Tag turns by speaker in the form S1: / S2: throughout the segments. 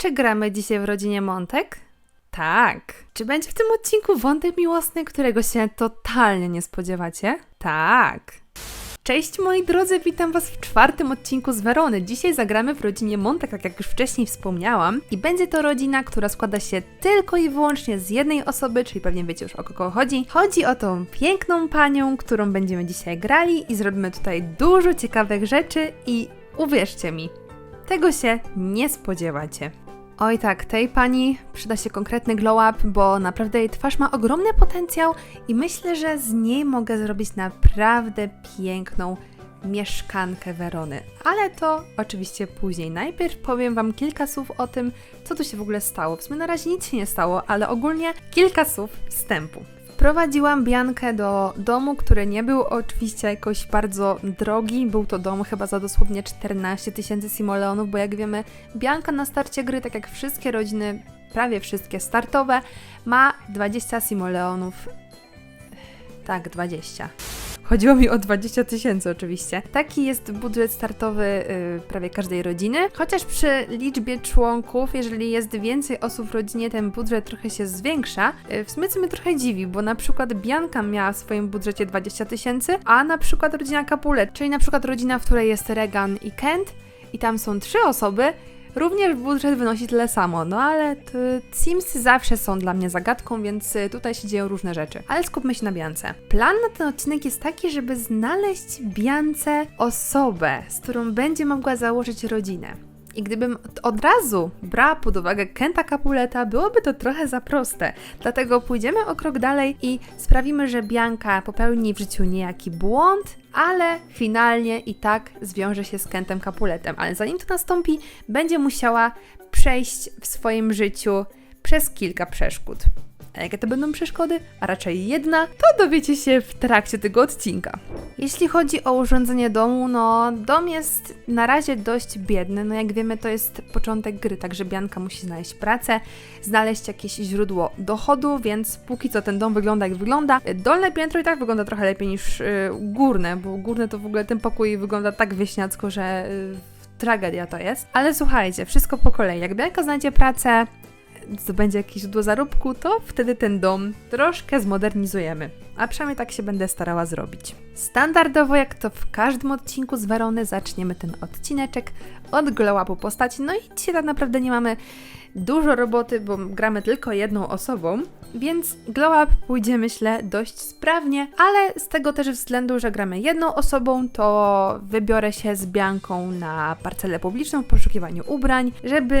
S1: Czy gramy dzisiaj w rodzinie Montek? Tak. Czy będzie w tym odcinku wątek miłosny, którego się totalnie nie spodziewacie? Tak. Cześć moi drodzy, witam Was w czwartym odcinku z Werony. Dzisiaj zagramy w rodzinie Montek, tak jak już wcześniej wspomniałam. I będzie to rodzina, która składa się tylko i wyłącznie z jednej osoby, czyli pewnie wiecie już o kogo chodzi. Chodzi o tą piękną panią, którą będziemy dzisiaj grali i zrobimy tutaj dużo ciekawych rzeczy i uwierzcie mi, tego się nie spodziewacie. Oj tak, tej pani przyda się konkretny glow up, bo naprawdę jej twarz ma ogromny potencjał i myślę, że z niej mogę zrobić naprawdę piękną mieszkankę Werony. Ale to oczywiście później. Najpierw powiem Wam kilka słów o tym, co tu się w ogóle stało. W sumie na razie nic się nie stało, ale ogólnie kilka słów wstępu. Wprowadziłam Biankę do domu, który nie był oczywiście jakoś bardzo drogi. Był to dom chyba za dosłownie 14 tysięcy simoleonów, bo jak wiemy, Bianka na starcie gry, tak jak wszystkie rodziny, prawie wszystkie startowe, ma 20 simoleonów. Tak, 20. Chodziło mi o 20 tysięcy oczywiście. Taki jest budżet startowy y, prawie każdej rodziny. Chociaż przy liczbie członków, jeżeli jest więcej osób w rodzinie, ten budżet trochę się zwiększa. Y, w sumie co mnie trochę dziwi, bo na przykład Bianka miała w swoim budżecie 20 tysięcy, a na przykład rodzina Capulet, czyli na przykład rodzina, w której jest Regan i Kent, i tam są trzy osoby, Również budżet wynosi tyle samo, no ale Simsy zawsze są dla mnie zagadką, więc tutaj się dzieją różne rzeczy. Ale skupmy się na Biance. Plan na ten odcinek jest taki, żeby znaleźć Biance osobę, z którą będzie mogła założyć rodzinę. I gdybym od razu brała pod uwagę Kenta Capuleta, byłoby to trochę za proste. Dlatego pójdziemy o krok dalej i sprawimy, że Bianka popełni w życiu niejaki błąd, ale finalnie i tak zwiąże się z Kentem Capuletem. Ale zanim to nastąpi, będzie musiała przejść w swoim życiu przez kilka przeszkód. A jakie to będą przeszkody, a raczej jedna, to dowiecie się w trakcie tego odcinka. Jeśli chodzi o urządzenie domu, no dom jest na razie dość biedny. No jak wiemy, to jest początek gry, także Bianka musi znaleźć pracę, znaleźć jakieś źródło dochodu, więc póki co ten dom wygląda jak wygląda. Dolne piętro i tak wygląda trochę lepiej niż yy, górne, bo górne to w ogóle ten pokój wygląda tak wieśniacko, że yy, tragedia to jest. Ale słuchajcie, wszystko po kolei. Jak Bianka znajdzie pracę, zdobędzie jakieś źródło zarobku, to wtedy ten dom troszkę zmodernizujemy. A przynajmniej tak się będę starała zrobić. Standardowo, jak to w każdym odcinku z Werony, zaczniemy ten odcineczek od glow-upu postaci. No i dzisiaj tak naprawdę nie mamy dużo roboty, bo gramy tylko jedną osobą, więc glow up pójdzie myślę dość sprawnie, ale z tego też względu, że gramy jedną osobą, to wybiorę się z Bianką na parcelę publiczną w poszukiwaniu ubrań, żeby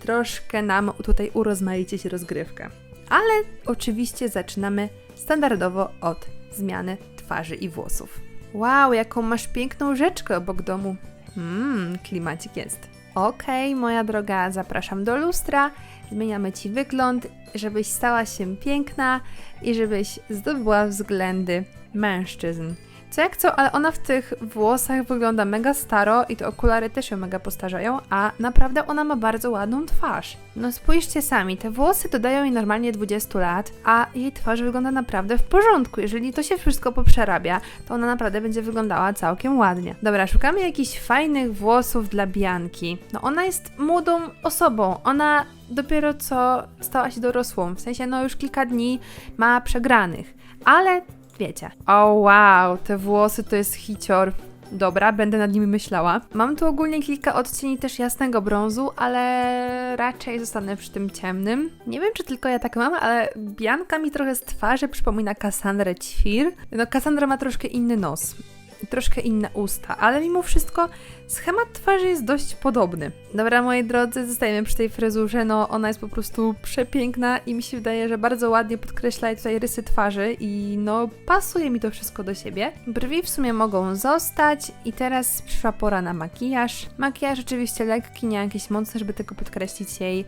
S1: troszkę nam tutaj urozmaicić rozgrywkę. Ale oczywiście zaczynamy standardowo od zmiany twarzy i włosów. Wow, jaką masz piękną rzeczkę obok domu. Mmm, klimacik jest. Okej, okay, moja droga, zapraszam do lustra. Zmieniamy ci wygląd, żebyś stała się piękna i żebyś zdobyła względy mężczyzn. Co jak co, ale ona w tych włosach wygląda mega staro i te okulary też ją mega postarzają, a naprawdę ona ma bardzo ładną twarz. No spójrzcie sami, te włosy dodają jej normalnie 20 lat, a jej twarz wygląda naprawdę w porządku. Jeżeli to się wszystko poprzerabia, to ona naprawdę będzie wyglądała całkiem ładnie. Dobra, szukamy jakichś fajnych włosów dla Bianki. No ona jest młodą osobą, ona dopiero co stała się dorosłą, w sensie no już kilka dni ma przegranych, ale wiecie. O wow, te włosy to jest hicior. Dobra, będę nad nimi myślała. Mam tu ogólnie kilka odcieni też jasnego brązu, ale raczej zostanę przy tym ciemnym. Nie wiem, czy tylko ja tak mam, ale Bianka mi trochę z twarzy przypomina Kassandrę Ćwir. No, Kassandra ma troszkę inny nos troszkę inne usta, ale mimo wszystko schemat twarzy jest dość podobny. Dobra, moi drodzy, zostajemy przy tej fryzurze, no ona jest po prostu przepiękna i mi się wydaje, że bardzo ładnie podkreśla tutaj rysy twarzy i no pasuje mi to wszystko do siebie. Brwi w sumie mogą zostać i teraz przyszła pora na makijaż. Makijaż oczywiście lekki, nie jakieś mocne, żeby tylko podkreślić jej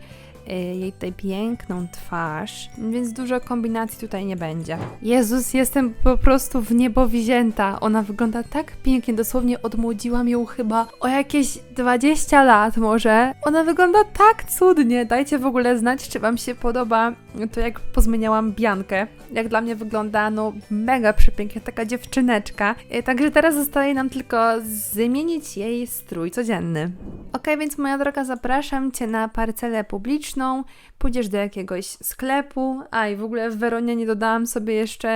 S1: jej tutaj piękną twarz, więc dużo kombinacji tutaj nie będzie. Jezus, jestem po prostu w niebo wzięta. Ona wygląda tak pięknie, dosłownie odmłodziłam ją chyba o jakieś 20 lat może. Ona wygląda tak cudnie. Dajcie w ogóle znać, czy wam się podoba to, jak pozmieniałam Biankę. Jak dla mnie wygląda, no mega przepięknie, taka dziewczyneczka. E, Także teraz zostaje nam tylko zmienić jej strój codzienny. Ok, więc moja droga, zapraszam Cię na parcelę publiczną. Pójdziesz do jakiegoś sklepu. A i w ogóle w Weronie nie dodałam sobie jeszcze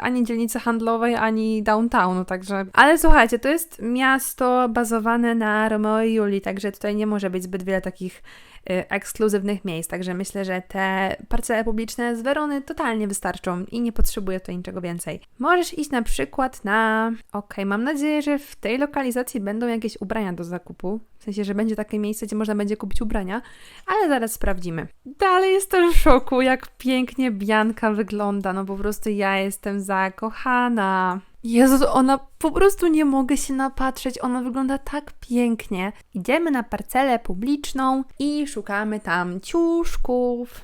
S1: ani dzielnicy handlowej, ani downtownu, także. Ale słuchajcie, to jest miasto bazowane na Romeo i Julii, także tutaj nie może być zbyt wiele takich ekskluzywnych miejsc, także myślę, że te parcele publiczne z Werony totalnie wystarczą i nie potrzebuję tutaj niczego więcej. Możesz iść na przykład na... Okej, mam nadzieję, że w tej lokalizacji będą jakieś ubrania do zakupu, w sensie, że będzie takie miejsce, gdzie można będzie kupić ubrania, ale zaraz sprawdzimy. Dalej jestem w szoku, jak pięknie Bianka wygląda, no po prostu ja jestem zakochana. Jezu, ona po prostu nie mogę się napatrzeć, ona wygląda tak pięknie. Idziemy na parcelę publiczną i szukamy tam ciuszków.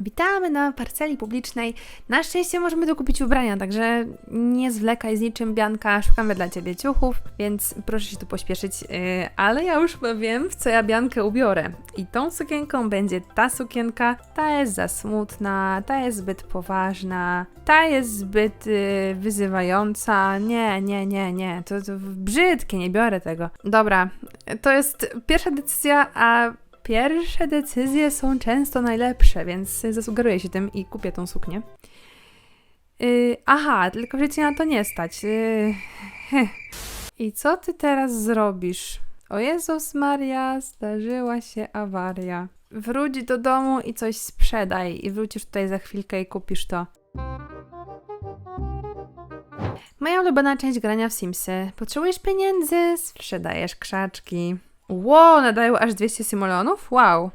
S1: Witamy na parceli publicznej. Na szczęście możemy tu kupić ubrania, także nie zwlekaj z niczym, Bianka. Szukamy dla Ciebie ciuchów, więc proszę się tu pośpieszyć. Yy, ale ja już wiem, w co ja Biankę ubiorę. I tą sukienką będzie ta sukienka. Ta jest za smutna, ta jest zbyt poważna, ta jest zbyt yy, wyzywająca. Nie, nie, nie, nie. To, to brzydkie, nie biorę tego. Dobra, to jest pierwsza decyzja, a Pierwsze decyzje są często najlepsze, więc zasugeruję się tym i kupię tą suknię. Yy, aha, tylko że cię na to nie stać. Yy. I co ty teraz zrobisz? O Jezus Maria, zdarzyła się awaria. Wróć do domu i coś sprzedaj i wrócisz tutaj za chwilkę i kupisz to. Moja ulubiona część grania w Simsy. Potrzebujesz pieniędzy? Sprzedajesz krzaczki. Wow, nadają aż 200 simoleonów? Wow.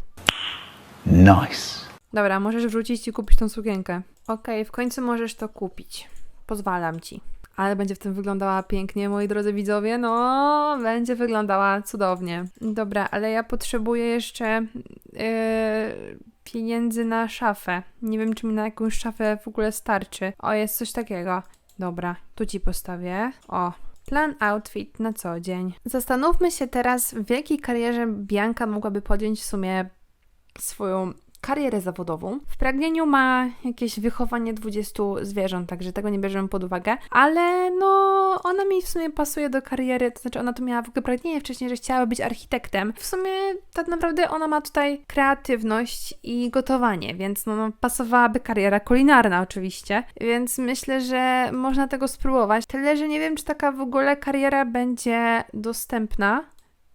S2: Nice.
S1: Dobra, możesz wrócić i kupić tą sukienkę. Okej, w końcu możesz to kupić. Pozwalam ci. Ale będzie w tym wyglądała pięknie, moi drodzy widzowie. No, będzie wyglądała cudownie. Dobra, ale ja potrzebuję jeszcze yy, pieniędzy na szafę. Nie wiem, czy mi na jakąś szafę w ogóle starczy. O, jest coś takiego. Dobra, tu ci postawię. O, Plan outfit na co dzień. Zastanówmy się teraz, w jakiej karierze Bianka mogłaby podjąć w sumie swoją karierę zawodową. W pragnieniu ma jakieś wychowanie 20 zwierząt, także tego nie bierzemy pod uwagę, ale no ona mi w sumie pasuje do kariery, to znaczy ona tu miała w ogóle pragnienie wcześniej, że chciała być architektem. W sumie tak naprawdę ona ma tutaj kreatywność i gotowanie, więc no, no pasowałaby kariera kulinarna oczywiście, więc myślę, że można tego spróbować. Tyle, że nie wiem, czy taka w ogóle kariera będzie dostępna,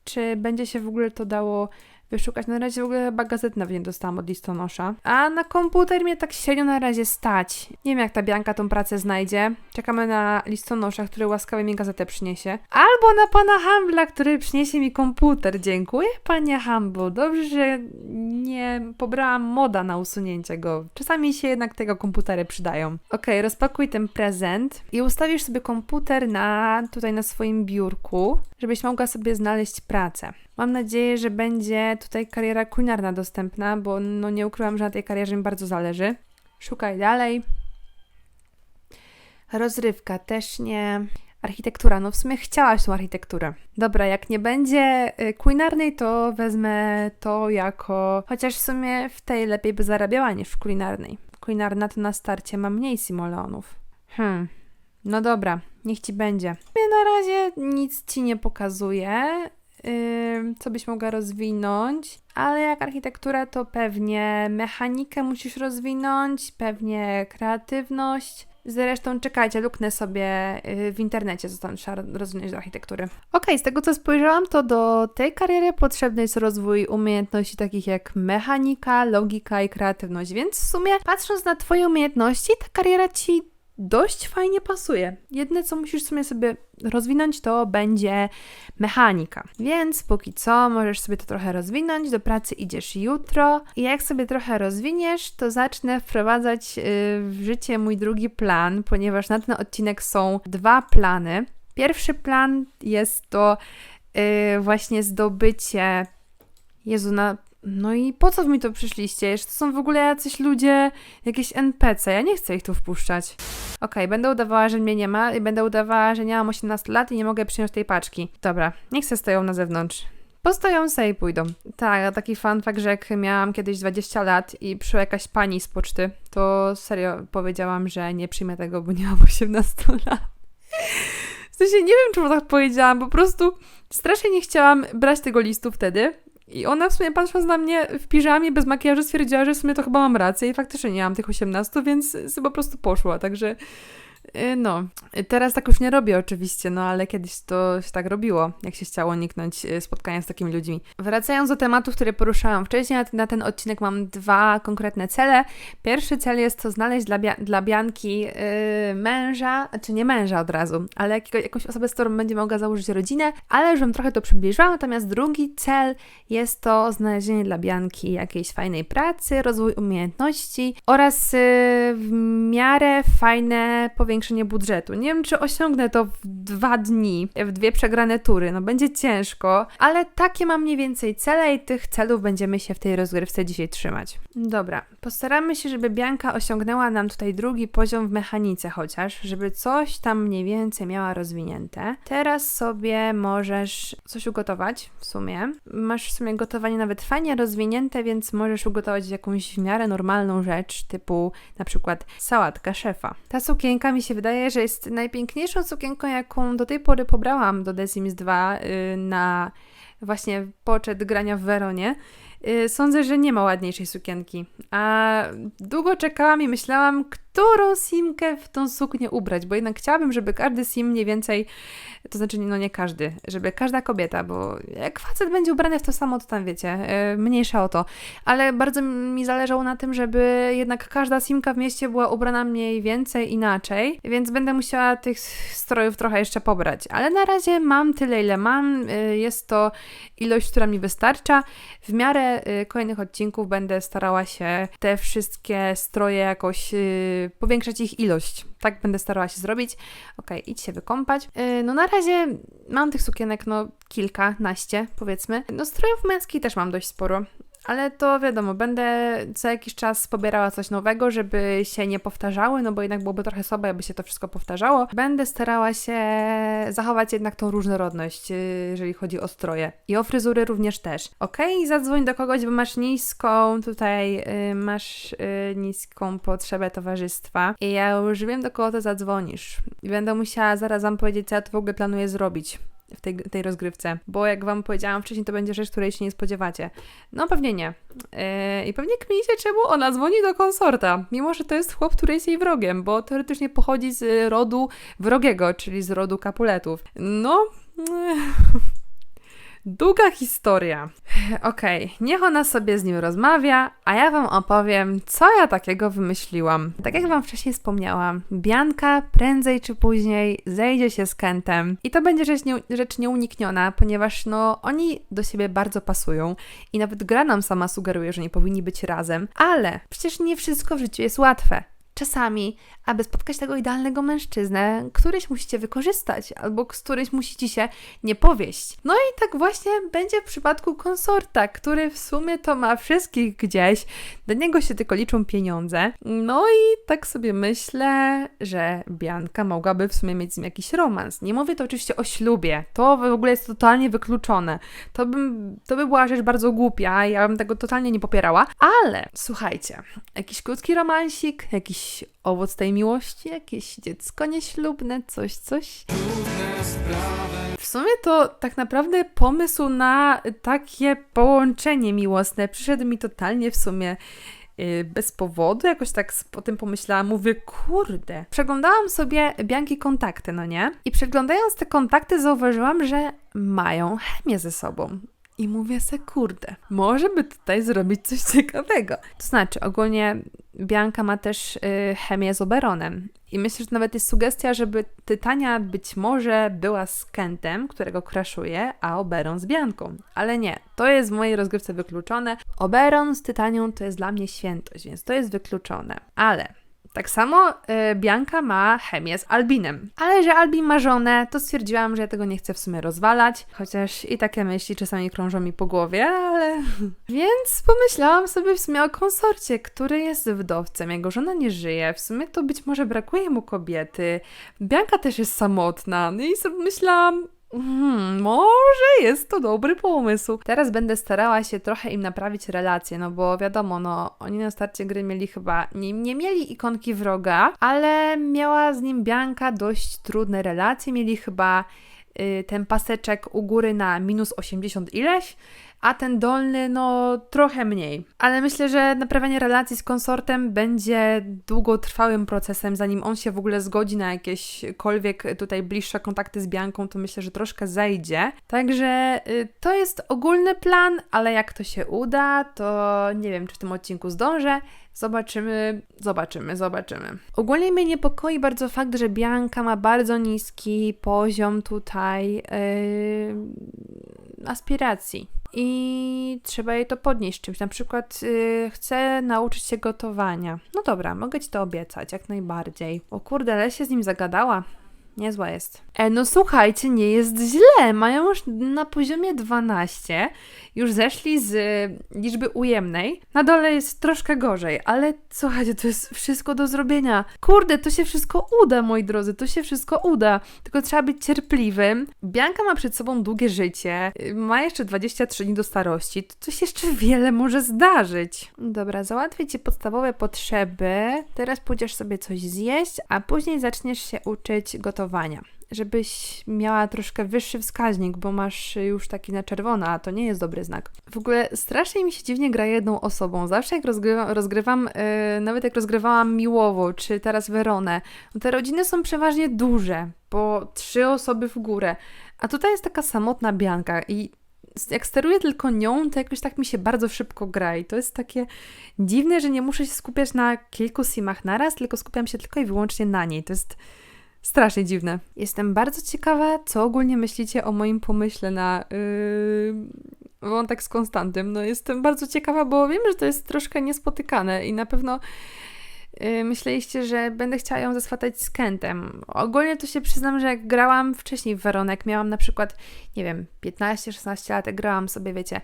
S1: czy będzie się w ogóle to dało wyszukać. Na razie w ogóle chyba gazet nawet nie dostałam od listonosza. A na komputer mnie tak średnio na razie stać. Nie wiem, jak ta Bianka tą pracę znajdzie. Czekamy na listonosza, który łaskawie mi gazetę przyniesie. Albo na pana Hambla, który przyniesie mi komputer. Dziękuję, panie Humble. Dobrze, że nie pobrałam moda na usunięcie go. Czasami się jednak tego komputery przydają. Ok, rozpakuj ten prezent i ustawisz sobie komputer na tutaj na swoim biurku, żebyś mogła sobie znaleźć pracę. Mam nadzieję, że będzie tutaj kariera kulinarna dostępna, bo no nie ukrywam, że na tej karierze mi bardzo zależy. Szukaj dalej. Rozrywka też nie. Architektura, no w sumie chciałaś tą architekturę. Dobra, jak nie będzie y, kulinarnej, to wezmę to jako. Chociaż w sumie w tej lepiej by zarabiała niż w kulinarnej. Kulinarna to na starcie ma mniej simoleonów. Hmm. No dobra, niech ci będzie. Na razie nic ci nie pokazuję, yy, co byś mogła rozwinąć, ale jak architektura, to pewnie mechanikę musisz rozwinąć, pewnie kreatywność. Zresztą czekajcie, luknę sobie yy, w internecie, co tam trzeba do architektury. Okej, z tego co spojrzałam, to do tej kariery potrzebny jest rozwój umiejętności takich jak mechanika, logika i kreatywność, więc w sumie patrząc na Twoje umiejętności, ta kariera Ci dość fajnie pasuje. Jedne, co musisz sobie sobie rozwinąć, to będzie mechanika. Więc póki co możesz sobie to trochę rozwinąć. Do pracy idziesz jutro i jak sobie trochę rozwiniesz, to zacznę wprowadzać yy, w życie mój drugi plan, ponieważ na ten odcinek są dwa plany. Pierwszy plan jest to yy, właśnie zdobycie Jezu, na No i po co mi to przyszliście? Jeszcze to są w ogóle jacyś ludzie, jakieś NPC, ja nie chcę ich tu wpuszczać. Okej, będę udawała, że mnie nie ma i będę udawała, że nie mam 18 lat i nie mogę przyjąć tej paczki. Dobra, niech se stoją na zewnątrz. Postoją se i pójdą. Tak, taki fun fact, że jak miałam kiedyś 20 lat i przyszła jakaś pani z poczty, to serio powiedziałam, że nie przyjmę tego, bo nie mam 18 lat. W sensie nie wiem, czemu tak powiedziałam, po prostu strasznie nie chciałam brać tego listu wtedy. I ona w sumie patrząc na mnie w piżamie bez makijażu stwierdziła, że w sumie to chyba mam rację i faktycznie nie mam tych 18, więc sobie po prostu poszła, także no. Teraz tak już nie robię oczywiście, no ale kiedyś to się tak robiło, jak się chciało uniknąć y, spotkania z takimi ludźmi. Wracając do tematów, które poruszałam wcześniej, na, ten odcinek mam dwa konkretne cele. Pierwszy cel jest to znaleźć dla, Bia- dla Bianki yy, męża, czy nie męża od razu, ale jakiego, jakąś osobę, z którą będzie mogła założyć rodzinę, ale już trochę to przybliżyła. Natomiast drugi cel jest to znalezienie dla Bianki jakiejś fajnej pracy, rozwój umiejętności oraz yy, w miarę fajne powiększenie budżetu. Nie wiem, czy osiągnę to w dwa dni, w dwie przegrane tury. No będzie ciężko, ale takie mam mniej więcej cele i tych celów będziemy się w tej rozgrywce dzisiaj trzymać. Dobra, postaramy się, żeby Bianka osiągnęła nam tutaj drugi poziom w mechanice chociaż, żeby coś tam mniej więcej miała rozwinięte. Teraz sobie możesz coś ugotować w sumie. Masz w sumie gotowanie nawet fajnie rozwinięte, więc możesz ugotować jakąś w miarę normalną rzecz, typu na przykład sałatka szefa. Ta sukienka mi się wydaje, że jest najpiękniejszą sukienką, jaką do tej pory pobrałam do The Sims 2 yy, na właśnie poczet grania w Weronie. Yy, Sądzę, że nie ma ładniejszej sukienki. A długo czekałam i myślałam, którą simkę w tą suknię ubrać, bo jednak chciałabym, żeby każdy sim mniej więcej, to znaczy no nie każdy, żeby każda kobieta, bo jak facet będzie ubrany w to samo, to tam wiecie, yy, mniejsza o to. Ale bardzo mi zależało na tym, żeby jednak każda simka w mieście była ubrana mniej więcej inaczej, więc będę musiała tych strojów trochę jeszcze pobrać. Ale na razie mam tyle, ile mam. Yy, Jest to ilość, która mi wystarcza. W miarę y, kolejnych odcinków będę starała się te wszystkie stroje jakoś y, powiększać ich ilość. Tak będę starała się zrobić. Okej, idź się wykąpać. Y, no na razie mam tych sukienek no kilkanaście powiedzmy. No strojów męskich też mam dość sporo. Ale to wiadomo, będę co jakiś czas pobierała coś nowego, żeby się nie powtarzały, no bo jednak byłoby trochę słabo, jakby się to wszystko powtarzało. Będę starała się zachować jednak tą różnorodność, yy, jeżeli chodzi o stroje. I o fryzury również też. Okej, zadzwoń do kogoś, bo masz niską tutaj, yy, masz yy, niską potrzebę towarzystwa. I ja już wiem, do kogo to zadzwonisz. I będę musiała zaraz wam powiedzieć, co ja tu w ogóle planuję zrobić w tej, tej rozgrywce, bo jak Wam powiedziałam wcześniej, to będzie rzecz, której się nie spodziewacie. No pewnie nie. Yy, I pewnie kminicie, czemu ona dzwoni do konsorta, mimo że to jest chłop, który jest jej wrogiem, bo teoretycznie pochodzi z rodu wrogiego, czyli z rodu kapuletów. No... Długa historia. Okej, niech ona sobie z nim rozmawia, a ja wam opowiem, co ja takiego wymyśliłam. Tak jak wam wcześniej wspomniałam, Bianka prędzej czy później zejdzie się z Kentem i to będzie rzecz, nie, rzecz nieunikniona, ponieważ no oni do siebie bardzo pasują i nawet gra nam sama sugeruje, że nie powinni być razem, ale przecież nie wszystko w życiu jest łatwe. Czasami, aby spotkać tego idealnego mężczyznę, któryś musicie wykorzystać, albo któryś musicie się nie powieść. No i tak właśnie będzie w przypadku konsorta, który w sumie to ma wszystkich gdzieś, do niego się tylko liczą pieniądze. No i tak sobie myślę, że Bianka mogłaby w sumie mieć z nim jakiś romans. Nie mówię to oczywiście o ślubie, to w ogóle jest totalnie wykluczone. To, bym, to by była rzecz bardzo głupia, ja bym tego totalnie nie popierała, ale słuchajcie, jakiś krótki romansik, jakiś owoc tej miłości, jakieś dziecko nieślubne, coś, coś. W sumie to tak naprawdę pomysł na takie połączenie miłosne przyszedł mi totalnie w sumie yy, bez powodu, jakoś tak po tym pomyślałam, mówię, kurde. Przeglądałam sobie Bianki kontakty, no nie? I przeglądając te kontakty zauważyłam, że mają chemię ze sobą. I mówię se, kurde, może by tutaj zrobić coś ciekawego. To znaczy, ogólnie Bianka ma też y, chemię z Oberonem. I myślę, że nawet jest sugestia, żeby Tytania być może była z Kentem, którego kraszuje, a Oberon z Bianką. Ale nie, to jest w mojej rozgrywce wykluczone. Oberon z Tytanią to jest dla mnie świętość, więc to jest wykluczone. Ale Tak samo y, Bianka ma chemię z Albinem. Ale że Albin ma żonę, to stwierdziłam, że ja tego nie chcę w sumie rozwalać, chociaż i takie myśli czasami krążą mi po głowie, ale... Więc pomyślałam sobie w sumie o konsorcie, który jest wdowcem, jego żona nie żyje, w sumie to być może brakuje mu kobiety, Bianka też jest samotna, no i sobie myślałam, Hmm, może jest to dobry pomysł. Teraz będę starała się trochę im naprawić relacje, no bo wiadomo, no oni na starcie gry mieli chyba, nie, nie mieli ikonki wroga, ale miała z nim Bianka dość trudne relacje, mieli chyba y, ten paseczek u góry na minus 80 ileś, a ten dolny no trochę mniej. Ale myślę, że naprawianie relacji z konsortem będzie długotrwałym procesem, zanim on się w ogóle zgodzi na jakiekolwiek tutaj bliższe kontakty z Bianką, to myślę, że troszkę zejdzie. Także y, to jest ogólny plan, ale jak to się uda, to nie wiem, czy w tym odcinku zdążę. Zobaczymy, zobaczymy, zobaczymy. Ogólnie mnie niepokoi bardzo fakt, że Bianka ma bardzo niski poziom tutaj yy, aspiracji. I trzeba jej to podnieść czymś. Na przykład yy, chcę nauczyć się gotowania. No dobra, mogę ci to obiecać, jak najbardziej. O kurde, ale się z nim zagadała. Niezła jest. E, no słuchajcie, nie jest źle. Mają już na poziomie 12. Już zeszli z y, liczby ujemnej. Na dole jest troszkę gorzej, ale słuchajcie, to jest wszystko do zrobienia. Kurde, to się wszystko uda, moi drodzy, to się wszystko uda. Tylko trzeba być cierpliwym. Bianka ma przed sobą długie życie. y, Ma jeszcze 23 dni do starości. To coś jeszcze wiele może zdarzyć. Dobra, załatwię ci podstawowe potrzeby. Teraz pójdziesz sobie coś zjeść, a później zaczniesz się uczyć gotowania. Żebyś miała troszkę wyższy wskaźnik, bo masz już taki na czerwono, a to nie jest dobry znak. W ogóle strasznie mi się dziwnie gra jedną osobą. Zawsze jak rozgrywa, rozgrywam, yy, nawet jak rozgrywałam Miłowo, czy teraz Weronę, no te rodziny są przeważnie duże, po trzy osoby w górę. A tutaj jest taka samotna Bianka i jak steruję tylko nią, to jakoś tak mi się bardzo szybko gra i to jest takie dziwne, że nie muszę się skupiać na kilku simach naraz, tylko skupiam się tylko i wyłącznie na niej. To jest strasznie dziwne. Jestem bardzo ciekawa, co ogólnie myślicie o moim pomyśle na yy, wątek z Konstantym. No jestem bardzo ciekawa, bo wiem, że to jest troszkę niespotykane i na pewno yy, myśleliście, że będę chciała ją zeswatać z Kentem. Ogólnie to się przyznam, że jak grałam wcześniej w Weronek, miałam na przykład, nie wiem, 15-16 lat, grałam sobie, wiecie,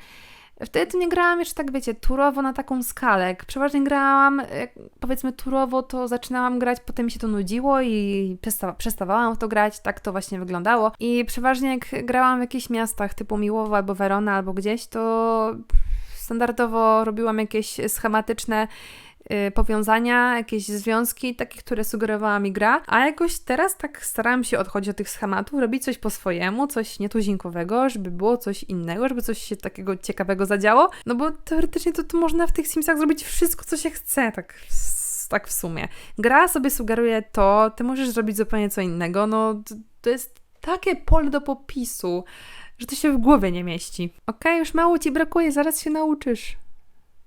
S1: Wtedy nie grałam jeszcze tak, wiecie, turowo na taką skalę. Przeważnie grałam, jak powiedzmy turowo, to zaczynałam grać, potem mi się to nudziło i przesta- przestawałam w to grać, tak to właśnie wyglądało. I przeważnie jak grałam w jakichś miastach typu Miłowo albo Verona albo gdzieś, to standardowo robiłam jakieś schematyczne powiązania, jakieś związki, takie, które sugerowała mi gra, a jakoś teraz tak starałam się odchodzić od tych schematów, robić coś po swojemu, coś nietuzinkowego, żeby było coś innego, żeby coś się takiego ciekawego zadziało, no bo teoretycznie to, to można w tych Simsach zrobić wszystko, co się chce, tak tak w sumie. Gra sobie sugeruje to, ty możesz zrobić zupełnie co innego, no to, jest takie pole do popisu, że to się w głowie nie mieści. Okej, już mało ci brakuje, zaraz się nauczysz.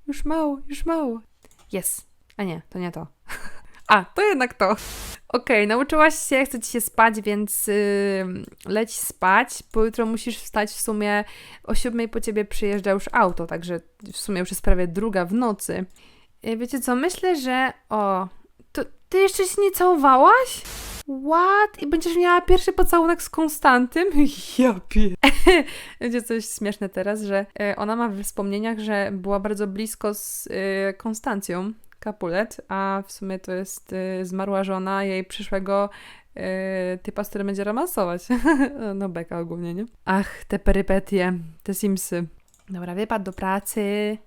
S1: Już mało, już mało. Jest. A nie, to nie to. A, to jednak to. Okej, nauczyłaś się, chce ci się spać, więc yy, leć spać, jutro musisz wstać w sumie o siódmej po ciebie przyjeżdża już auto, także w sumie już jest prawie druga w nocy. Yy, wiecie co, myślę, że... O, to ty jeszcze się nie całowałaś? What? I będziesz miała pierwszy pocałunek z Konstantym? Ja pie... Będzie coś śmieszne teraz, że e, ona ma w wspomnieniach, że była bardzo blisko z e, Konstancją Capulet, a w sumie to jest e, zmarła żona jej przyszłego typa, z którym będzie romansować. no beka ogólnie, nie? Ach, te perypetie, te simsy. Dobra, wypad do pracy.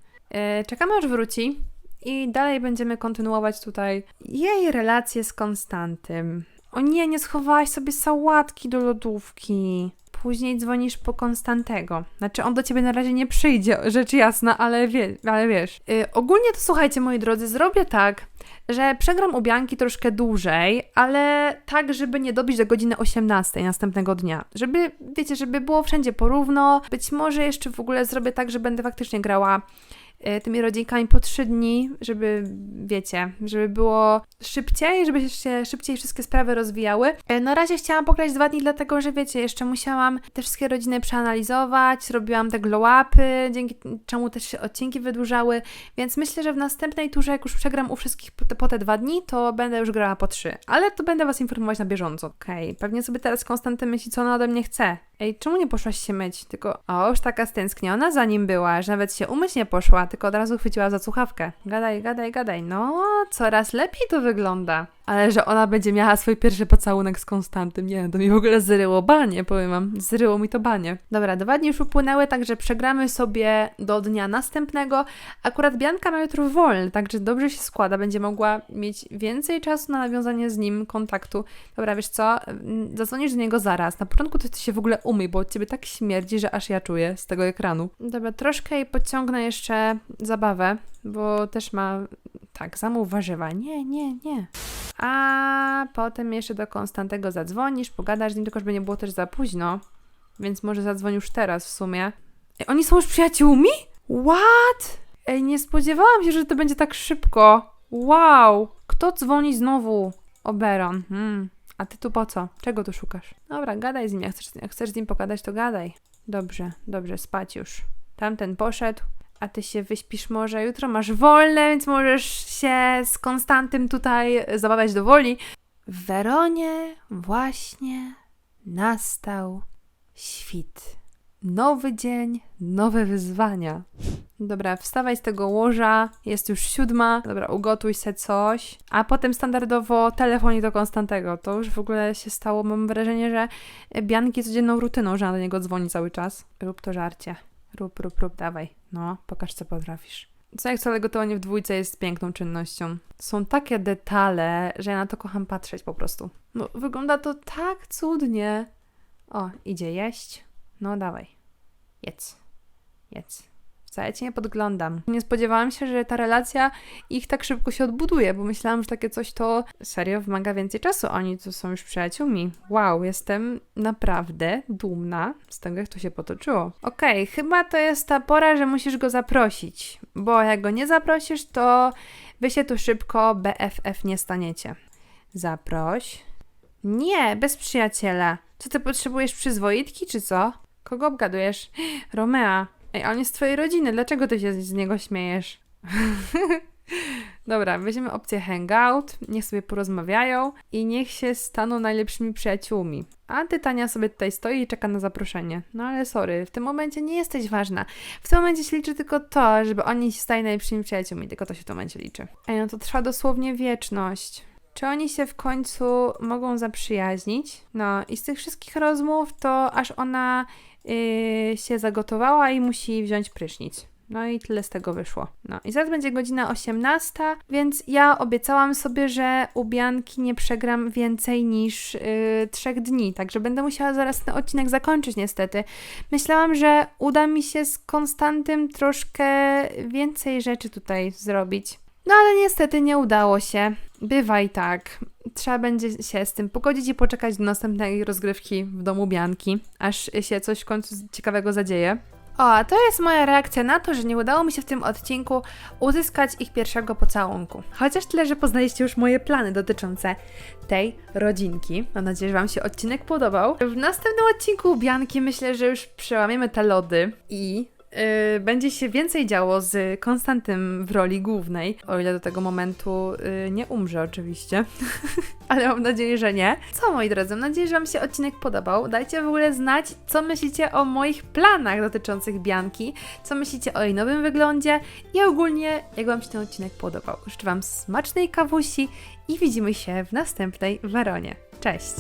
S1: Czekamy aż wróci. I dalej będziemy kontynuować tutaj jej relacje z Konstantym. O nie, nie schowałaś sobie sałatki do lodówki. Później dzwonisz po Konstantego. Znaczy, on do ciebie na razie nie przyjdzie, rzecz jasna, ale, wie, ale wiesz. Yy, ogólnie to słuchajcie, moi drodzy, zrobię tak, że przegram u Bianki troszkę dłużej, ale tak, żeby nie dobić do godziny 18 następnego dnia. Żeby, wiecie, żeby było wszędzie porówno. Być może jeszcze w ogóle zrobię tak, że będę faktycznie grała tymi rodzinkami po trzy dni, żeby wiecie, żeby było szybciej, żeby się szybciej wszystkie sprawy rozwijały. E, Na razie chciałam pograć dwa dni, dlatego że wiecie, jeszcze musiałam te wszystkie rodziny przeanalizować, robiłam te glow-upy, dzięki czemu też się odcinki wydłużały, więc myślę, że w następnej turze, jak już przegram u wszystkich po te, po te dwa dni, to będę już grała po trzy, ale to będę Was informować na bieżąco. Okej, pewnie sobie teraz Konstanty myśli, co ona ode mnie chce. Ej, czemu nie poszłaś się myć? Tylko, o, już taka stęskniona za nim była, że nawet się umyć nie poszła, tylko od razu chwyciła za słuchawkę. Gadaj, gadaj, gadaj. No, coraz lepiej to wygląda. Ale że ona będzie miała swój pierwszy pocałunek z Konstantym, nie, to mi w ogóle zryło banie, powiem wam. Zryło mi to banie. Dobra, dwa dni już upłynęły, także przegramy sobie do dnia następnego. Akurat Bianka ma jutro wolny, także dobrze się składa, będzie mogła mieć więcej czasu na nawiązanie z nim kontaktu. Dobra, wiesz co, Mm, zadzwonisz do niego zaraz. Na początku to ty się w ogóle umyj, bo od ciebie tak śmierdzi, że aż ja czuję z tego ekranu. Dobra, troszkę jej podciągnę jeszcze zabawę, bo też ma, tak, zamów warzywa. Nie, nie, nie. A potem jeszcze do Konstantego zadzwonisz, pogadasz z nim, tylko żeby nie było też za późno. Więc może zadzwoń już teraz w sumie. Ej, oni są już przyjaciółmi? What? Ej, nie spodziewałam się, że to będzie tak szybko. Wow! Kto dzwoni znowu? Oberon. Hmm. A ty tu po co? Czego tu szukasz? Dobra, gadaj z nim. Jak chcesz, jak chcesz z nim pogadać, to gadaj. Dobrze, dobrze, spać już. Tamten poszedł, a ty się wyśpisz może. Jutro masz wolne, więc możesz się z Konstantym tutaj zabawiać do woli. W Weronie właśnie nastał świt. Nowy dzień, nowe wyzwania. Dobra, wstawaj z tego łoża, jest już siódma. Dobra, ugotuj se coś. A potem standardowo telefonik do Konstantego. To już w ogóle się stało, mam wrażenie, że Bianki codzienną rutyną, że do niego dzwoni cały czas. Rób to żarcie. Rób, rób, rób, dawaj. No, pokaż co potrafisz. Co jak wcale gotowanie w dwójce jest piękną czynnością. Są takie detale, że ja na to kocham patrzeć po prostu. No, wygląda to tak cudnie. O, idzie jeść. No, dawaj. Jedz. Jedz. Wcale cię nie podglądam. Nie spodziewałam się, że ta relacja ich tak szybko się odbuduje, bo myślałam, że takie coś to serio wymaga więcej czasu. Oni tu są już przyjaciółmi. Wow, jestem naprawdę dumna z tego, jak to się potoczyło. Okej, chyba to jest ta pora, że musisz go zaprosić, bo jak go nie zaprosisz, to wy się tu szybko BFF nie staniecie. Zaproś. Nie, bez przyjaciela. Co ty potrzebujesz przyzwoitki, czy co? Kogo obgadujesz? Romea. Ej, on jest z twojej rodziny, dlaczego ty się z niego śmiejesz? Dobra, weźmiemy opcję hangout, niech sobie porozmawiają i niech się staną najlepszymi przyjaciółmi. A Tytania sobie tutaj stoi i czeka na zaproszenie. No ale sorry, w tym momencie nie jesteś ważna. W tym momencie się liczy tylko to, żeby oni się stali najlepszymi przyjaciółmi, tylko to się w tym momencie liczy. Ej, no to trwa dosłownie wieczność. Czy oni się w końcu mogą zaprzyjaźnić? No i z tych wszystkich rozmów to aż ona yy, się zagotowała i musi wziąć prysznic. No i tyle z tego wyszło. No i zaraz będzie godzina 18, więc ja obiecałam sobie, że u Bianki nie przegram więcej niż yy, trzech dni, także będę musiała zaraz ten odcinek zakończyć niestety. Myślałam, że uda mi się z Konstantym troszkę więcej rzeczy tutaj zrobić. No ale niestety nie udało się. Bywa i tak. Trzeba będzie się z tym pogodzić i poczekać do następnej rozgrywki w domu Bianki, aż się coś w końcu ciekawego zadzieje. O, a to jest moja reakcja na to, że nie udało mi się w tym odcinku uzyskać ich pierwszego pocałunku. Chociaż tyle, że poznaliście już moje plany dotyczące tej rodzinki. Mam nadzieję, że Wam się odcinek podobał. W następnym odcinku Bianki myślę, że już przełamiemy te lody i Yy, będzie się więcej działo z Konstantym w roli głównej, o ile do tego momentu yy, nie umrze oczywiście, ale mam nadzieję, że nie. Co moi drodzy, mam nadzieję, że Wam się odcinek podobał. Dajcie w ogóle znać, co myślicie o moich planach dotyczących Bianki, co myślicie o jej nowym wyglądzie i ogólnie, jak Wam się ten odcinek podobał. Życzę Wam smacznej kawusi i widzimy się w następnej Weronie. Cześć!